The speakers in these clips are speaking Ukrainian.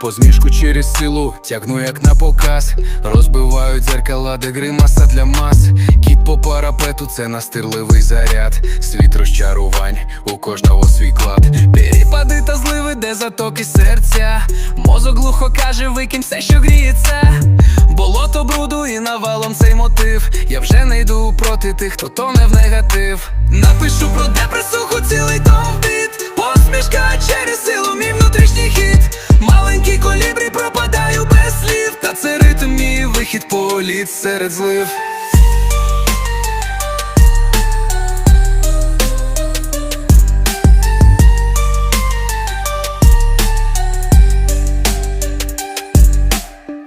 Посмішку через силу тягну як на показ. Розбивають дзеркала, де гримаса для мас. Кіт по парапету, це настирливий заряд. Світ розчарувань, у кожного свій клад. Перепади та зливи, де затоки серця. Мозок глухо каже, викинь все, що гріється. Болото бруду і навалом цей мотив. Я вже не йду проти тих, хто тоне в негатив. Напишу про депресуху вихід серед злив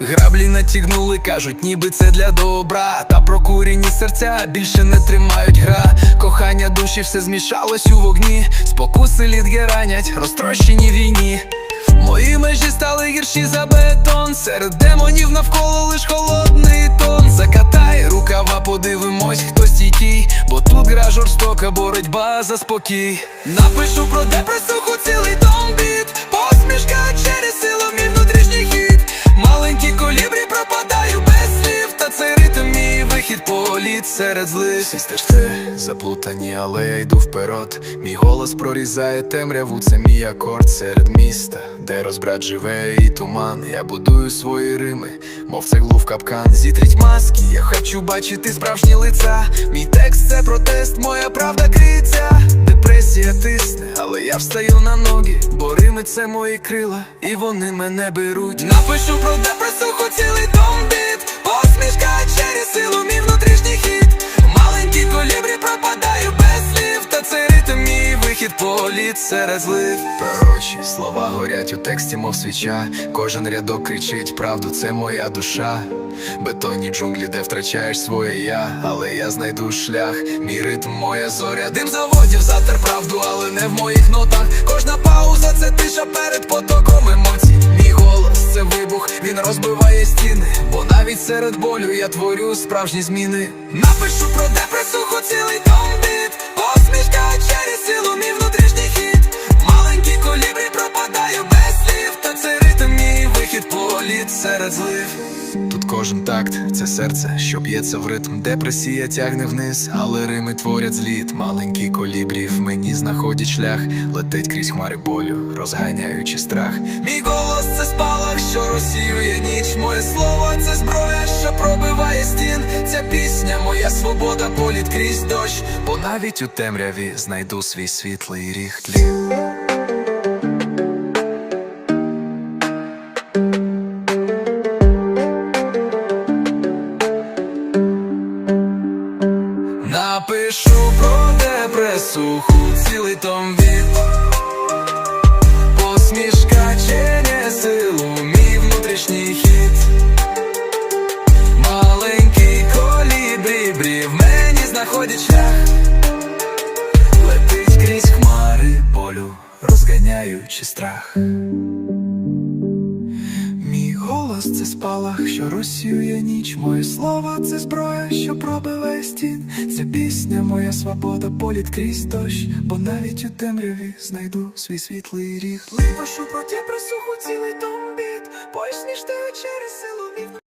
Граблі натягнули, кажуть, ніби це для добра. Та прокурені серця більше не тримають гра. Кохання душі все змішалось у вогні. Спокуси лідги ранять, розтрощені війні. Мої межі стали гірші за бетон. Серед демонів навколо лиш холодний тон. Закатай рукава, подивимось, хто стійкий. Бо тут гра жорстока боротьба за спокій. Напишу про депресуху цілий дом бід, Посмішка політ серед злив. Всі стежки заплутані, але я йду вперед. Мій голос прорізає темряву, це мій акорд серед міста, де розбрат живе і туман. Я будую свої рими, мов цеглу в капкан. Зітріть маски, я хочу бачити справжні лиця. Мій текст це протест, моя правда криється. Депресія тисне, але я встаю на ноги, бо рими це мої крила, і вони мене беруть. Напишу про депресуху цілий том вихід політ серед злив Пророчі слова горять у тексті, мов свіча Кожен рядок кричить правду, це моя душа Бетонні джунглі, де втрачаєш своє я, але я знайду шлях, мій ритм, моя зоря. Дим заводів затер правду, але не в моїх нотах. Кожна пауза це тиша перед потоком емоцій. Мій голос це вибух, він розбиває стіни. Бо навіть серед болю я творю справжні зміни. Напишу про депресуху цілий том біт Посмішка через силу, мій кожен такт це серце, що б'ється в ритм. Депресія тягне вниз, але рими творять зліт. Маленький колібрі в мені знаходять шлях, летить крізь хмари болю, розганяючи страх. Мій голос це спалах, що розсіює ніч. Моє слово це зброя, що пробиває стін. Ця пісня, моя свобода, політ крізь дощ. Бо навіть у темряві знайду свій світлий ріг тлів. Напишу про депресуху цілий том від. Посмішка через силу, мій внутрішній хід. Маленький колібрі в мені знаходять шлях. Летить крізь хмари болю, розганяючи страх це спалах, що розсіює ніч. Моє слово це зброя, що пробиває стін. Це пісня, моя свобода, політ крізь дощ, бо навіть у темряві знайду свій світлий ріг. про проти присуху цілий том бід, Поясніш ти через силу мій